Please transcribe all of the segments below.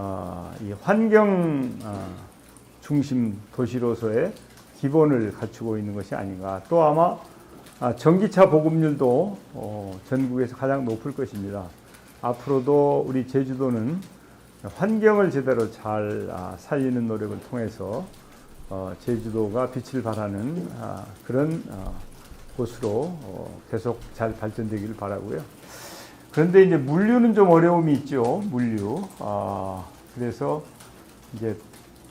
어, 이 환경 어, 중심 도시로서의 기본을 갖추고 있는 것이 아닌가. 또 아마 아, 전기차 보급률도 어, 전국에서 가장 높을 것입니다. 앞으로도 우리 제주도는 환경을 제대로 잘 아, 살리는 노력을 통해서 어, 제주도가 빛을 발하는 아, 그런 어, 곳으로 어, 계속 잘 발전되기를 바라고요. 그런데 이제 물류는 좀 어려움이 있죠. 물류. 아, 그래서 이제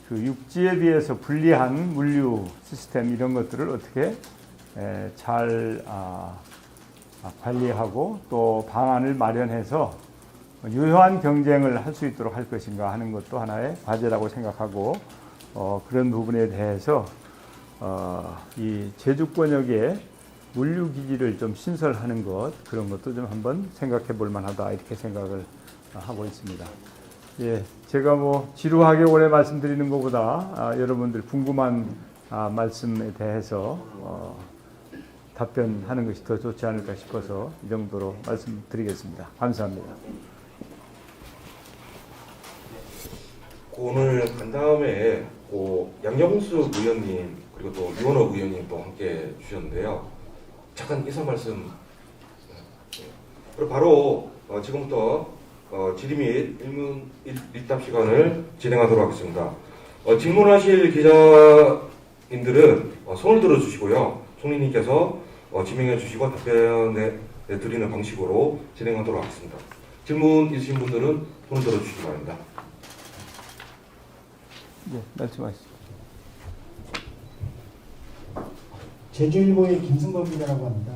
그 육지에 비해서 불리한 물류 시스템 이런 것들을 어떻게 에, 잘 아, 아, 관리하고 또 방안을 마련해서 유효한 경쟁을 할 수 있도록 할 것인가 하는 것도 하나의 과제라고 생각하고 어, 그런 부분에 대해서 어, 이 제주권역에 물류 기지를 좀 신설하는 것 그런 것도 좀 한번 생각해 볼 만하다 이렇게 생각을 하고 있습니다. 예, 제가 뭐 지루하게 오래 말씀드리는 것보다 아, 여러분들 궁금한 아, 말씀에 대해서 어, 답변하는 것이 더 좋지 않을까 싶어서 이 정도로 말씀드리겠습니다. 감사합니다. 그 오늘 간 다음에 그 양영수 의원님 그리고 또 유원호 의원님 또 함께 주셨는데요. 잠깐 인사 말씀. 네. 그리고 바로 어, 지금부터 어, 질의 및 일문 일, 일답 시간을 진행하도록 하겠습니다. 어, 질문하실 기자님들은 어, 손을 들어주시고요. 총리님께서 어, 지명해 주시고 답변해 드리는 방식으로 진행하도록 하겠습니다. 질문 있으신 분들은 손을 들어주시기 바랍니다. 예, 말씀하시죠. 제주일보의 김승범 기자라고 합니다.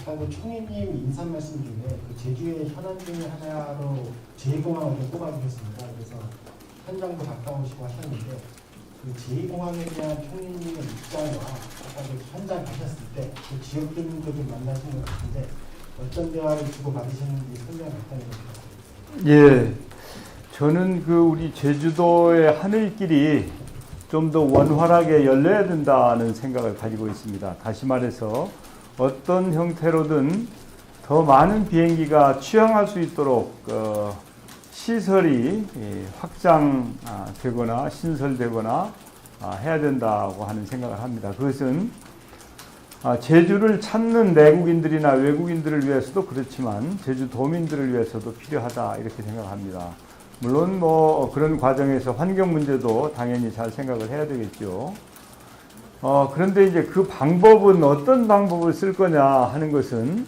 아까 그 총리님 인사 말씀 중에 그 제주의 현안 중에 하나로 제2공항을 좀 꼽아주셨습니다. 그래서 현장도 가까우시고 하셨는데 그 제2공항에 대한 총리님의 입장과 아까 그 현장 가셨을 때 그 지역 주민도 좀 만나신 것 같은데 어떤 대화를 주고 받으셨는지 설명 해주세요. 예, 저는 그 우리 제주도의 하늘길이 좀 더 원활하게 열려야 된다는 생각을 가지고 있습니다. 다시 말해서 어떤 형태로든 더 많은 비행기가 취항할 수 있도록 어, 시설이 예, 확장되거나 신설되거나 아, 해야 된다고 하는 생각을 합니다. 그것은 아, 제주를 찾는 내국인들이나 외국인들을 위해서도 그렇지만 제주 도민들을 위해서도 필요하다 이렇게 생각합니다. 물론 뭐 그런 과정에서 환경 문제도 당연히 잘 생각을 해야 되겠죠. 어, 그런데 이제 그 방법은 어떤 방법을 쓸 거냐 하는 것은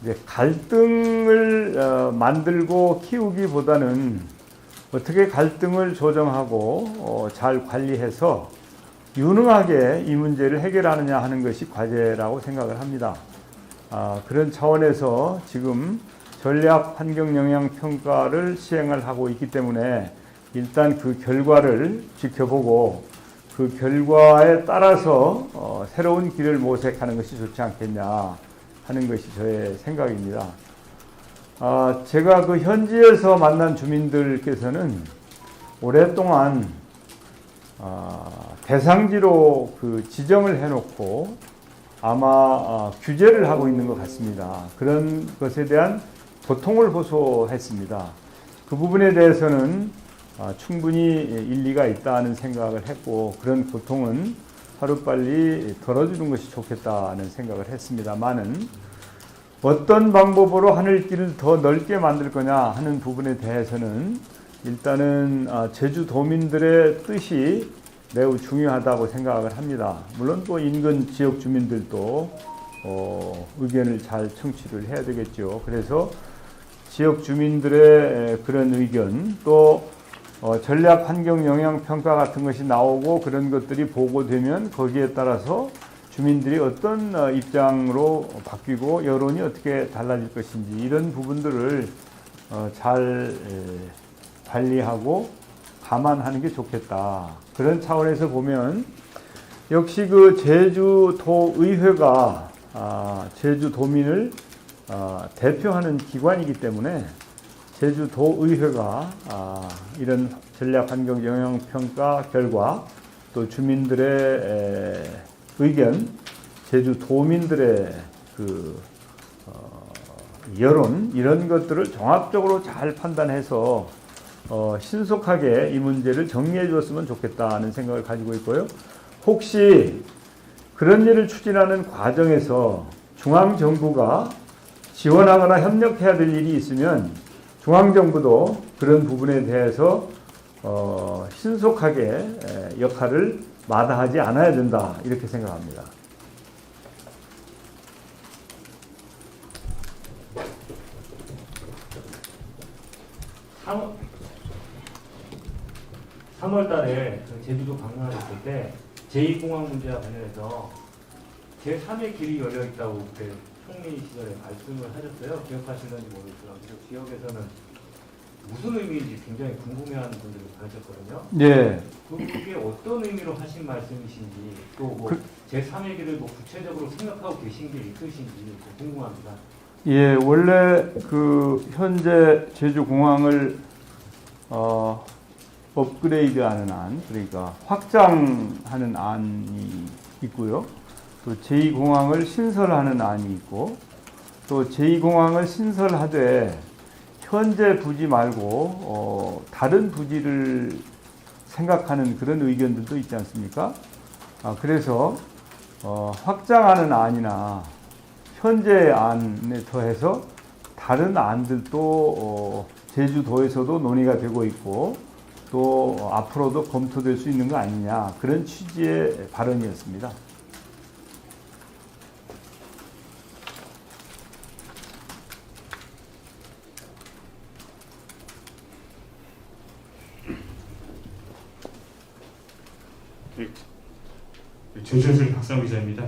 이제 갈등을 어, 만들고 키우기보다는 어떻게 갈등을 조정하고 어, 잘 관리해서 유능하게 이 문제를 해결하느냐 하는 것이 과제라고 생각을 합니다. 아, 그런 차원에서 지금 전략 환경 영향 평가를 시행을 하고 있기 때문에 일단 그 결과를 지켜보고 그 결과에 따라서 어, 새로운 길을 모색하는 것이 좋지 않겠냐 하는 것이 저의 생각입니다. 아, 제가 그 현지에서 만난 주민들께서는 오랫동안 아, 대상지로 그 지정을 해놓고 아마 아, 규제를 하고 있는 것 같습니다. 그런 것에 대한 고통을 호소했습니다. 그 부분에 대해서는 아, 충분히 일리가 있다는 생각을 했고 그런 고통은 하루빨리 덜어주는 것이 좋겠다는 생각을 했습니다만은 어떤 방법으로 하늘길을 더 넓게 만들 거냐 하는 부분에 대해서는 일단은 아, 제주도민들의 뜻이 매우 중요하다고 생각을 합니다. 물론 또 인근 지역 주민들도 어, 의견을 잘 청취를 해야 되겠죠. 그래서 지역 주민들의 그런 의견 또 어, 전략 환경 영향 평가 같은 것이 나오고 그런 것들이 보고되면 거기에 따라서 주민들이 어떤 어, 입장으로 바뀌고 여론이 어떻게 달라질 것인지 이런 부분들을 어, 잘 에, 관리하고 감안하는 게 좋겠다. 그런 차원에서 보면 역시 그 제주도 의회가 아, 제주도민을 아, 대표하는 기관이기 때문에 제주도 의회가 아, 이런 전략 환경 영향 평가 결과 또 주민들의 에, 의견, 제주도민들의 그 어, 여론 이런 것들을 종합적으로 잘 판단해서 어, 신속하게 이 문제를 정리해 주었으면 좋겠다는 생각을 가지고 있고요. 혹시 그런 일을 추진하는 과정에서 중앙 정부가 지원하거나 협력해야 될 일이 있으면 중앙 정부도 그런 부분에 대해서 어, 신속하게 에, 역할을 마다하지 않아야 된다 이렇게 생각합니다. 삼 3월 달에 그 제주도 방문하셨을 때 제2공항 문제와 관련해서 제3의 길이 열려 있다고 총리 시절에 말씀을 하셨어요. 기억하시는지 모르겠지만 그 지역에서는 무슨 의미인지 굉장히 궁금해하는 분들이 많으셨거든요. 예, 그게 어떤 의미로 하신 말씀이신지 또뭐 그- 제3의 길을 뭐 구체적으로 생각하고 계신 게 있으신지 좀 궁금합니다. 예, 원래 그 현재 제주 공항을 어, 업그레이드하는 안, 그러니까 확장하는 안이 있고요. 또 제2공항을 신설하는 안이 있고, 또 제2공항을 신설하되 현재 부지 말고 어, 다른 부지를 생각하는 그런 의견들도 있지 않습니까? 아, 그래서 어, 확장하는 안이나 현재 안에 더해서 다른 안들도 어, 제주도에서도 논의가 되고 있고 또 어, 앞으로도 검토될 수 있는 거 아니냐 그런 취지의 발언이었습니다. 제주에서 박상 기자입니다.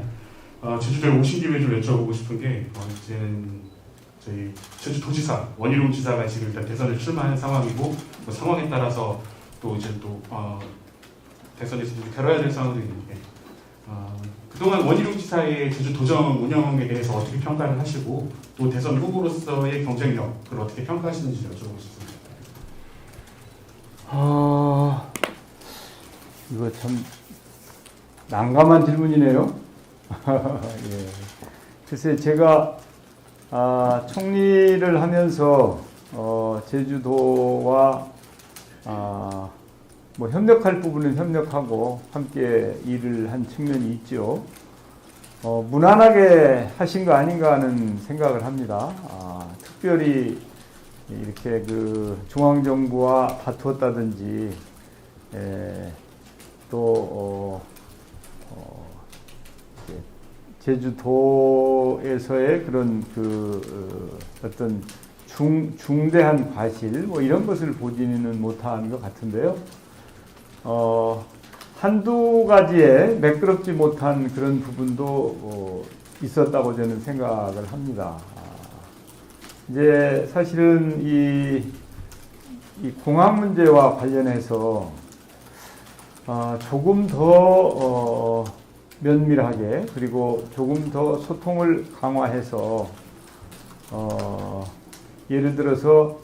어, 제주도에 오신 김에 좀 여쭤보고 싶은 게 어, 이제는 저희 제주도지사 원희룡 지사가 지금 일단 대선에 출마한 상황이고 그 상황에 따라서 또 이제 또 어, 대선에서 좀 다뤄야 될 상황도 있는데 어, 그동안 원희룡 지사의 제주도정 운영에 대해서 어떻게 평가를 하시고 또 대선 후보로서의 경쟁력을 어떻게 평가하시는지 여쭤보고 싶습니다. 아, 이거 참 난감한 질문이네요. 예. 글쎄 제가 아, 총리를 하면서 어, 제주도와 아, 뭐 협력할 부분은 협력하고 함께 일을 한 측면이 있죠. 어, 무난하게 하신 거 아닌가 하는 생각을 합니다. 아, 특별히 이렇게 그 중앙정부와 다투었다든지 에, 또 어, 제주도에서의 그런 그 어, 어떤 중, 중대한 과실 뭐 이런 것을 보지는 못한 것 같은데요. 어, 한두 가지에 매끄럽지 못한 그런 부분도 어, 있었다고 저는 생각을 합니다. 아, 이제 사실은 이, 이 공항 문제와 관련해서 어, 조금 더 어, 면밀하게 그리고 조금 더 소통을 강화해서 어, 예를 들어서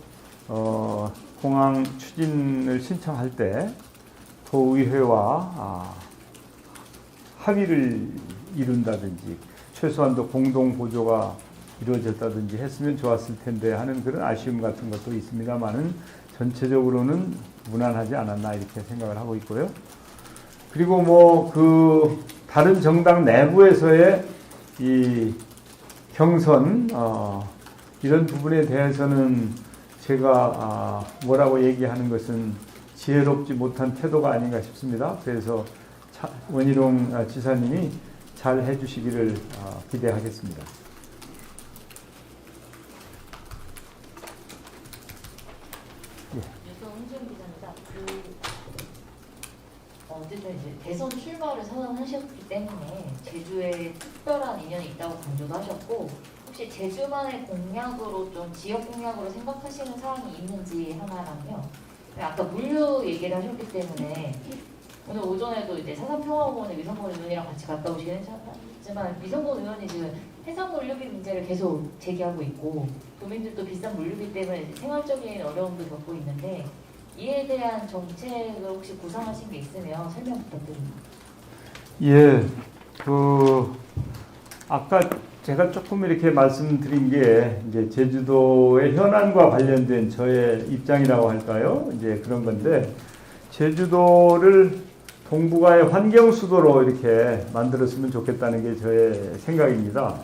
어, 공항 추진을 신청할 때 도의회와 아, 합의를 이룬다든지 최소한도 공동 보조가 이루어졌다든지 했으면 좋았을 텐데 하는 그런 아쉬움 같은 것도 있습니다만은 전체적으로는 무난하지 않았나 이렇게 생각을 하고 있고요. 그리고 뭐그 다른 정당 내부에서의 이 경선 어, 이런 부분에 대해서는 제가 아, 뭐라고 얘기하는 것은 지혜롭지 못한 태도가 아닌가 싶습니다. 그래서 차, 원희룡 아, 지사님이 잘 해주시기를 아, 기대하겠습니다. 유성 홍준 기자입니다. 그 어, 어쨌든 이제 대선 출마를 선언하셨기 때문에 제주에 특별한 인연이 있다고 강조도 하셨고 혹시 제주만의 공약으로 좀 지역 공약으로 생각하시는 사항이 있는지 하나랑요. 아까 물류 얘기를 하셨기 때문에 오늘 오전에도 이제 사산평화공원에 미성곤 의원이랑 같이 갔다 오시긴 했지만 미성곤 의원이 지금 해상 물류비 문제를 계속 제기하고 있고 도민들도 비싼 물류비 때문에 생활적인 어려움도 겪고 있는데 이에 대한 정책을 혹시 구상하신 게 있으면 설명 부탁드립니다. 예, 그 아까 제가 조금 이렇게 말씀드린 게 이제 제주도의 현안과 관련된 저의 입장이라고 할까요? 이제 그런 건데 제주도를 동북아의 환경 수도로 이렇게 만들었으면 좋겠다는 게 저의 생각입니다.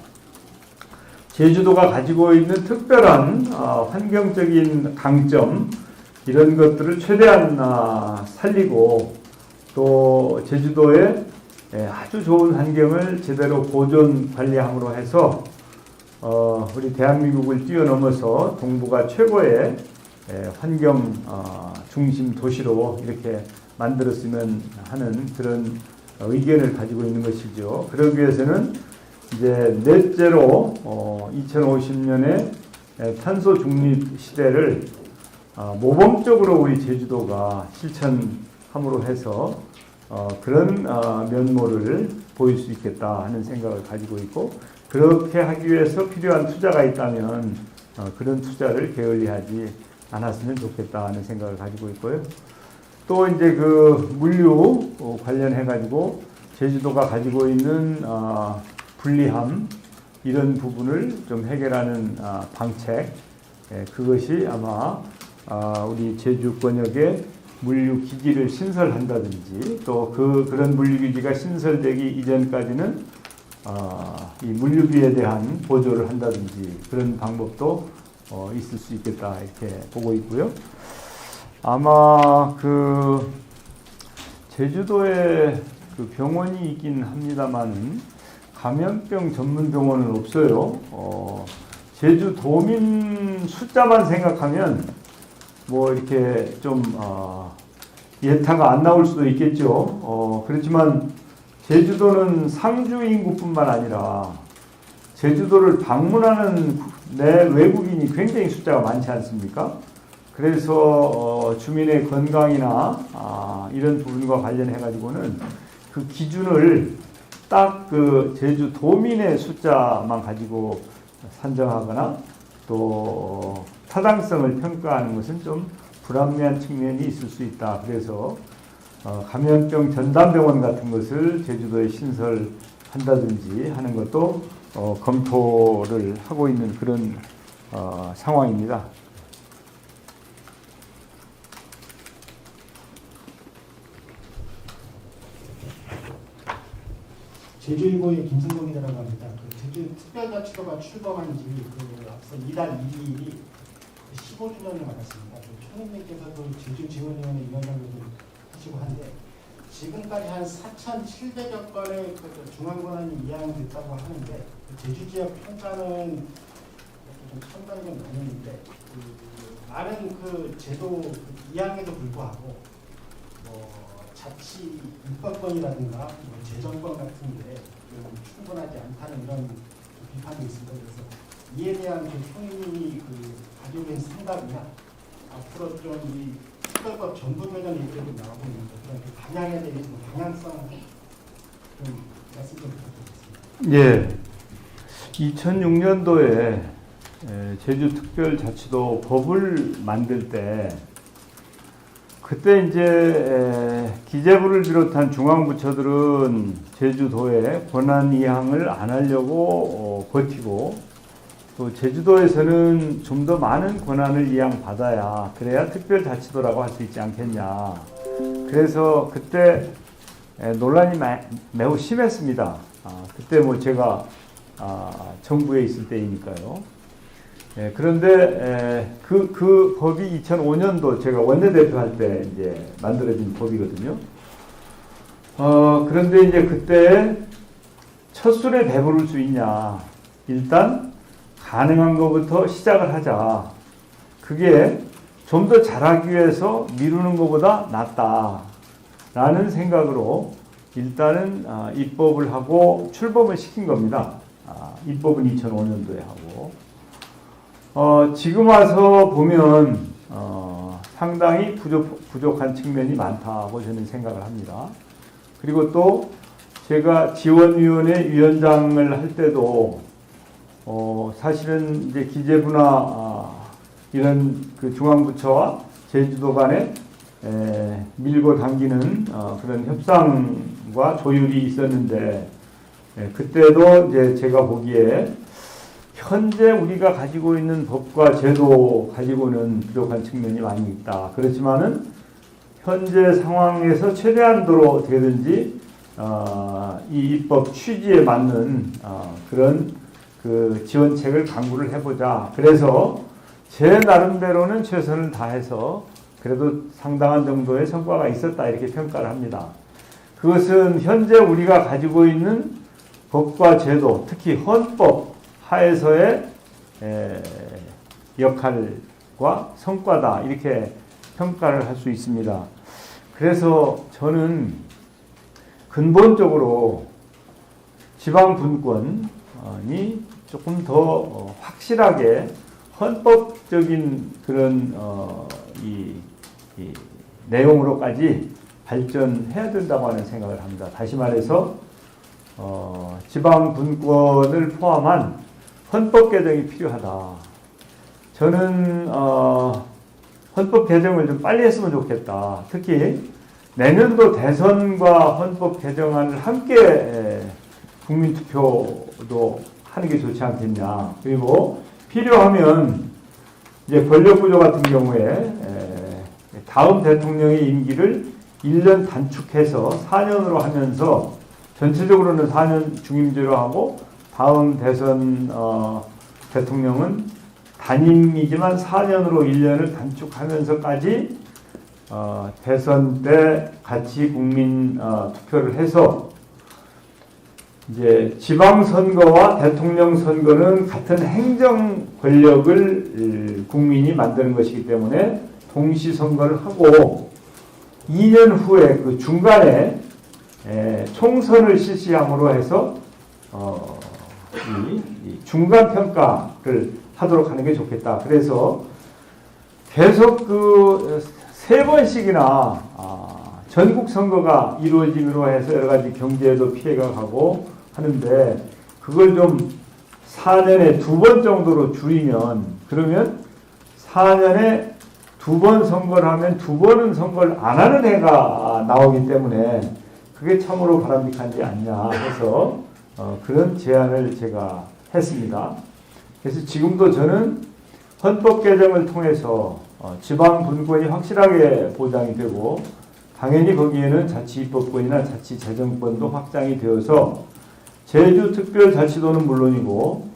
제주도가 가지고 있는 특별한 아, 환경적인 강점 이런 것들을 최대한 아, 살리고 또 제주도의 예, 아주 좋은 환경을 제대로 보존 관리함으로 해서 어, 우리 대한민국을 뛰어넘어서 동북아 최고의 예, 환경 어, 중심 도시로 이렇게 만들었으면 하는 그런 의견을 가지고 있는 것이죠. 그러기 위해서는 이제 넷째로 어, 2050년에 탄소 중립 시대를 어, 모범적으로 우리 제주도가 실천함으로 해서 어, 그런 어, 면모를 보일 수 있겠다 하는 생각을 가지고 있고 그렇게 하기 위해서 필요한 투자가 있다면 어, 그런 투자를 게을리하지 않았으면 좋겠다 하는 생각을 가지고 있고요. 또 이제 그 물류 어, 관련해 가지고 제주도가 가지고 있는 어, 불리함 이런 부분을 좀 해결하는 아, 방책 예, 그것이 아마 아, 우리 제주 권역에 물류 기지를 신설한다든지 또 그 그런 물류 기지가 신설되기 이전까지는 아, 이 물류비에 대한 보조를 한다든지 그런 방법도 어, 있을 수 있겠다 이렇게 보고 있고요. 아마 그 제주도에 그 병원이 있긴 합니다만은 감염병 전문 병원은 없어요. 어, 제주 도민 숫자만 생각하면 뭐 이렇게 좀 어, 예타가 안 나올 수도 있겠죠. 어, 그렇지만 제주도는 상주 인구뿐만 아니라 제주도를 방문하는 내 외국인이 굉장히 숫자가 많지 않습니까? 그래서 어, 주민의 건강이나 아, 이런 부분과 관련해 가지고는 그 기준을 딱 그 제주 도민의 숫자만 가지고 산정하거나 또 타당성을 평가하는 것은 좀 불합리한 측면이 있을 수 있다. 그래서 어, 감염병 전담병원 같은 것을 제주도에 신설한다든지 하는 것도 어, 검토를 하고 있는 그런 어, 상황입니다. 제주일보의 김승동이라고 합니다. 그 제주 특별자치도가 출범한 지그 앞서 이달 2일이 15주년을 맞았습니다. 그 총리님께서도 제주 지원위원회 위원장도 하시고 한데 지금까지 한 4,700여 건의 그 중앙 권한이 이양됐다고 하는데 그 제주 지역 평가는 좀 참관이 좀 나뉘는데 그 많은 그 제도 그 이양에도 불구하고 뭐 자치 입법권이라든가 뭐 재정권 같은 게좀 충분하지 않다는 이런 비판이 있습니다. 그래서 이에 대한 그 총리님이 그 가지고 생각이나 앞으로 좀이 특별법 전부 개정 얘기도 나오고 있는데 그런 그 방향에 대해서 방향성 좀 말씀 좀 부탁드리겠습니다. 예. 2006년도에 제주특별자치도 법을 만들 때 그때 이제 에, 기재부를 비롯한 중앙부처들은 제주도에 권한 이양을 안 하려고 어, 버티고 또 제주도에서는 좀 더 많은 권한을 이양 받아야 그래야 특별자치도라고 할 수 있지 않겠냐. 그래서 그때 에, 논란이 마- 매우 심했습니다. 아, 그때 뭐 제가 아, 정부에 있을 때이니까요. 예, 그런데 그, 그 법이 2005년도 제가 원내대표 할 때 이제 만들어진 법이거든요. 어, 그런데 이제 그때 첫 술에 배부를 수 있냐. 일단 가능한 것부터 시작을 하자. 그게 좀 더 잘하기 위해서 미루는 것보다 낫다. 라는 생각으로 일단은 아, 입법을 하고 출범을 시킨 겁니다. 아, 입법은 2005년도에 하고. 어, 지금 와서 보면 어, 상당히 부족, 부족한 측면이 많다고 저는 생각을 합니다. 그리고 또 제가 지원위원회 위원장을 할 때도 어, 사실은 이제 기재부나 아, 이런 그 중앙부처와 제주도 간에 에, 밀고 당기는 어, 그런 협상과 조율이 있었는데 예, 그때도 이제 제가 보기에 현재 우리가 가지고 있는 법과 제도 가지고는 부족한 측면이 많이 있다. 그렇지만은 현재 상황에서 최대한도로 어떻게든지 어, 이 입법 취지에 맞는 어, 그런 그 지원책을 강구를 해보자. 그래서 제 나름대로는 최선을 다해서 그래도 상당한 정도의 성과가 있었다 이렇게 평가를 합니다. 그것은 현재 우리가 가지고 있는 법과 제도, 특히 헌법 하에서의 에, 역할과 성과다 이렇게 평가를 할 수 있습니다. 그래서 저는 근본적으로 지방 분권이 조금 더 어, 확실하게 헌법적인 그런 어, 이, 이 내용으로까지 발전해야 된다고 하는 생각을 합니다. 다시 말해서 어, 지방 분권을 포함한 헌법 개정이 필요하다. 저는 어, 헌법 개정을 좀 빨리 했으면 좋겠다. 특히 내년도 대선과 헌법 개정안을 함께 에, 국민 투표도 하는 게 좋지 않겠냐. 그리고 필요하면 이제 권력 구조 같은 경우에 에, 다음 대통령의 임기를 1년 단축해서 4년으로 하면서 전체적으로는 4년 중임제로 하고 다음 대선 어, 대통령은 단임이지만 4년으로 1년을 단축하면서까지 어, 대선 때 같이 국민 어, 투표를 해서 이제 지방 선거와 대통령 선거는 같은 행정 권력을 음, 국민이 만드는 것이기 때문에 동시 선거를 하고 2년 후에 그 중간에 에, 총선을 실시함으로 해서 어, 중간 평가를 하도록 하는 게 좋겠다. 그래서 계속 그 세 번씩이나 아, 전국 선거가 이루어짐으로 해서 여러 가지 경제에도 피해가 가고 하는데 그걸 좀 4년에 두 번 정도로 줄이면 그러면 4년에 두 번 선거를 하면 두 번은 선거를 안 하는 해가 나오기 때문에 그게 참으로 바람직하지 않냐 해서 어, 그런 제안을 제가 했습니다. 그래서 지금도 저는 헌법 개정을 통해서 어, 지방 분권이 확실하게 보장이 되고 당연히 거기에는 자치 입법권이나 자치 재정권도 확장이 되어서 제주특별자치도는 물론이고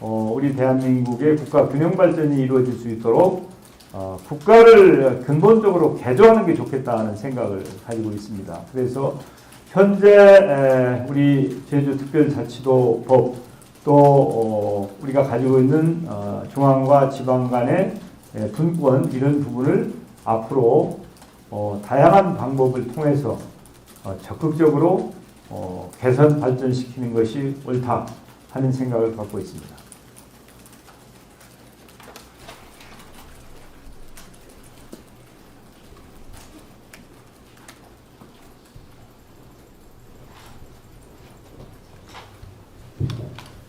어, 우리 대한민국의 국가 균형 발전이 이루어질 수 있도록 어, 국가를 근본적으로 개조하는 게 좋겠다는 생각을 가지고 있습니다. 그래서 현재 에, 우리 제주특별자치도 법 또 어, 우리가 가지고 있는 어, 중앙과 지방 간의 에, 분권 이런 부분을 앞으로 어, 다양한 방법을 통해서 어, 적극적으로 어, 개선 발전시키는 것이 옳다 하는 생각을 갖고 있습니다.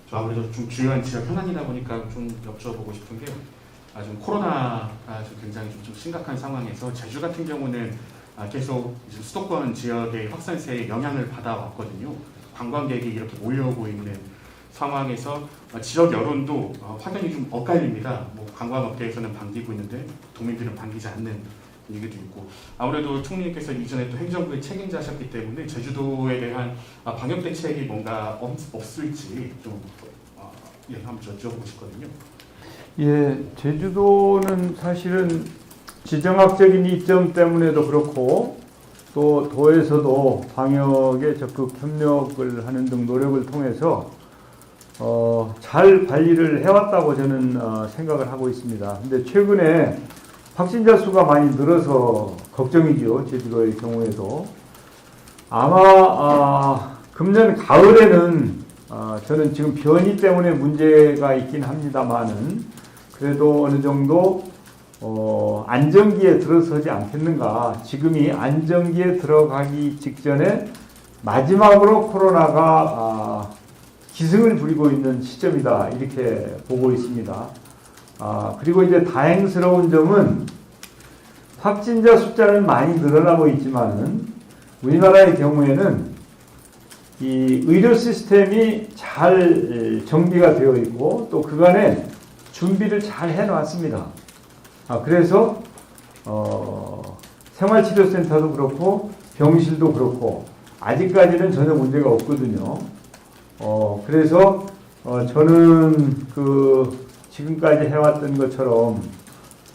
저 아무래도 좀 중요한 지역 현안이다 보니까 좀 여쭤보고 싶은 게 아, 좀 코로나가 좀 굉장히 좀, 좀 심각한 상황에서 제주 같은 경우는 아, 계속 이제 수도권 지역의 확산세에 영향을 받아왔거든요. 관광객이 이렇게 몰려오고 있는 상황에서 아, 지역 여론도 어, 확연히 좀 엇갈립니다. 뭐 관광업계에서는 반기고 있는데 도민들은 반기지 않는 얘기도 있고 아무래도 총리님께서 이전에 또 행정부의 책임자셨기 때문에 제주도에 대한 아, 방역 대책이 뭔가 없, 없을지 좀 아, 예, 한번 여쭤보고 싶거든요. 예, 제주도는 사실은 지정학적인 이점 때문에도 그렇고 또 도에서도 방역에 적극 협력을 하는 등 노력을 통해서 어, 잘 관리를 해왔다고 저는 어, 생각을 하고 있습니다. 근데 최근에 확진자 수가 많이 늘어서 걱정이죠. 제주도의 경우에도 아마 아, 금년 가을에는 아, 저는 지금 변이 때문에 문제가 있긴 합니다만은 그래도 어느 정도 어, 안정기에 들어서지 않겠는가. 지금이 안정기에 들어가기 직전에 마지막으로 코로나가 아, 기승을 부리고 있는 시점이다. 이렇게 보고 있습니다. 아, 그리고 이제 다행스러운 점은 확진자 숫자는 많이 늘어나고 있지만은 우리나라의 경우에는 이 의료 시스템이 잘 정비가 되어 있고 또 그간에 준비를 잘 해놨습니다. 아, 그래서 어, 생활치료센터도 그렇고 병실도 그렇고 아직까지는 전혀 문제가 없거든요. 어, 그래서 어, 저는 그 지금까지 해왔던 것처럼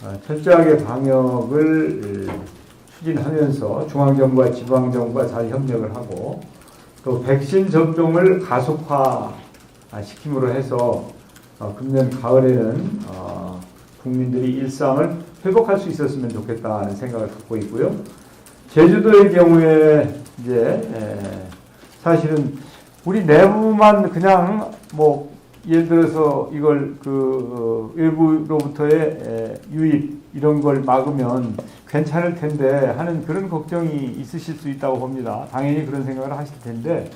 어, 철저하게 방역을 에, 추진하면서 중앙정부와 지방정부가 잘 협력을 하고 또 백신 접종을 가속화 시킴으로 해서 어, 금년 가을에는 어, 국민들이 일상을 회복할 수 있었으면 좋겠다는 생각을 갖고 있고요. 제주도의 경우에 이제 에, 사실은 우리 내부만 그냥 뭐 예를 들어서 이걸 그 어, 외부로부터의 에, 유입 이런 걸 막으면 괜찮을 텐데 하는 그런 걱정이 있으실 수 있다고 봅니다. 당연히 그런 생각을 하실 텐데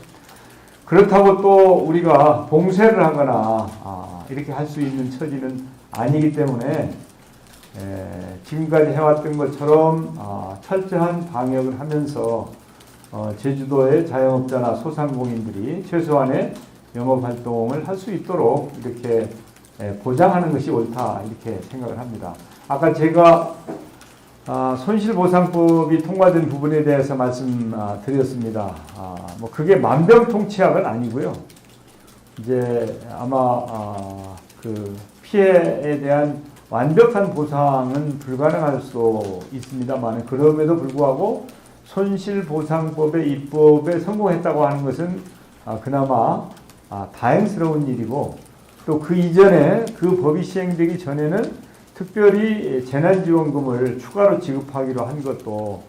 그렇다고 또 우리가 봉쇄를 하거나 아, 이렇게 할 수 있는 처지는 아니기 때문에 에, 지금까지 해왔던 것처럼 아, 철저한 방역을 하면서 어, 제주도의 자영업자나 소상공인들이 최소한의 영업 활동을 할 수 있도록 이렇게 에, 보장하는 것이 옳다 이렇게 생각을 합니다. 아까 제가 아, 손실보상법이 통과된 부분에 대해서 말씀드렸습니다. 아, 뭐 그게 만병통치약은 아니고요. 이제 아마 아, 그 피해에 대한 완벽한 보상은 불가능할 수 있습니다만 그럼에도 불구하고 손실보상법의 입법에 성공했다고 하는 것은 아, 그나마 아, 다행스러운 일이고 또 그 이전에 그 법이 시행되기 전에는 특별히 재난지원금을 추가로 지급하기로 한 것도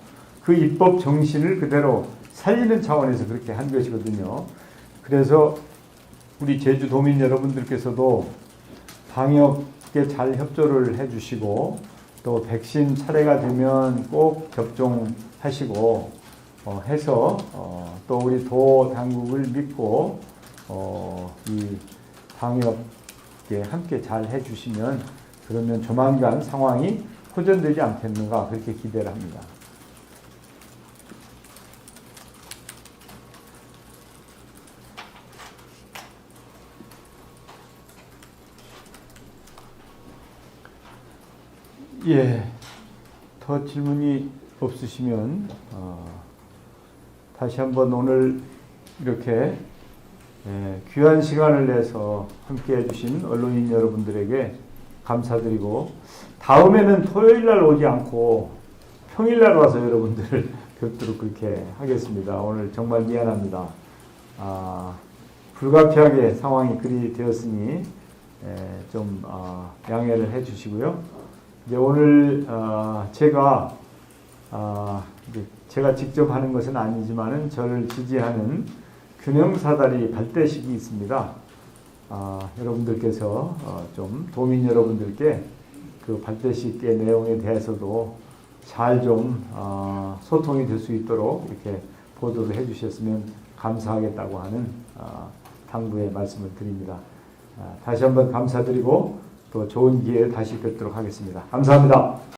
그 입법 정신을 그대로 살리는 차원에서 그렇게 한 것이거든요. 그래서 우리 제주도민 여러분들께서도 방역에 잘 협조를 해주시고 또 백신 차례가 되면 꼭 접종하시고 어, 해서 어, 또 우리 도 당국을 믿고 어, 이 방역에 함께 잘 해주시면 그러면 조만간 상황이 호전되지 않겠는가 그렇게 기대를 합니다. 예, 더 질문이 없으시면 어, 다시 한번 오늘 이렇게 예, 귀한 시간을 내서 함께 해주신 언론인 여러분들에게 감사드리고 다음에는 토요일 날 오지 않고 평일 날 와서 여러분들을 뵙도록 그렇게 하겠습니다. 오늘 정말 미안합니다. 아, 불가피하게 상황이 그리 되었으니 에, 좀 아, 양해를 해주시고요. 이제 오늘 아, 제가 아, 이제 제가 직접 하는 것은 아니지만은 저를 지지하는 균형 사다리 발대식이 있습니다. 아, 여러분들께서 어, 좀 도민 여러분들께 그 발대식의 내용에 대해서도 잘좀 어, 소통이 될 수 있도록 이렇게 보도를 해주셨으면 감사하겠다고 하는 어, 당부의 말씀을 드립니다. 아, 다시 한번 감사드리고 또 좋은 기회에 다시 뵙도록 하겠습니다. 감사합니다.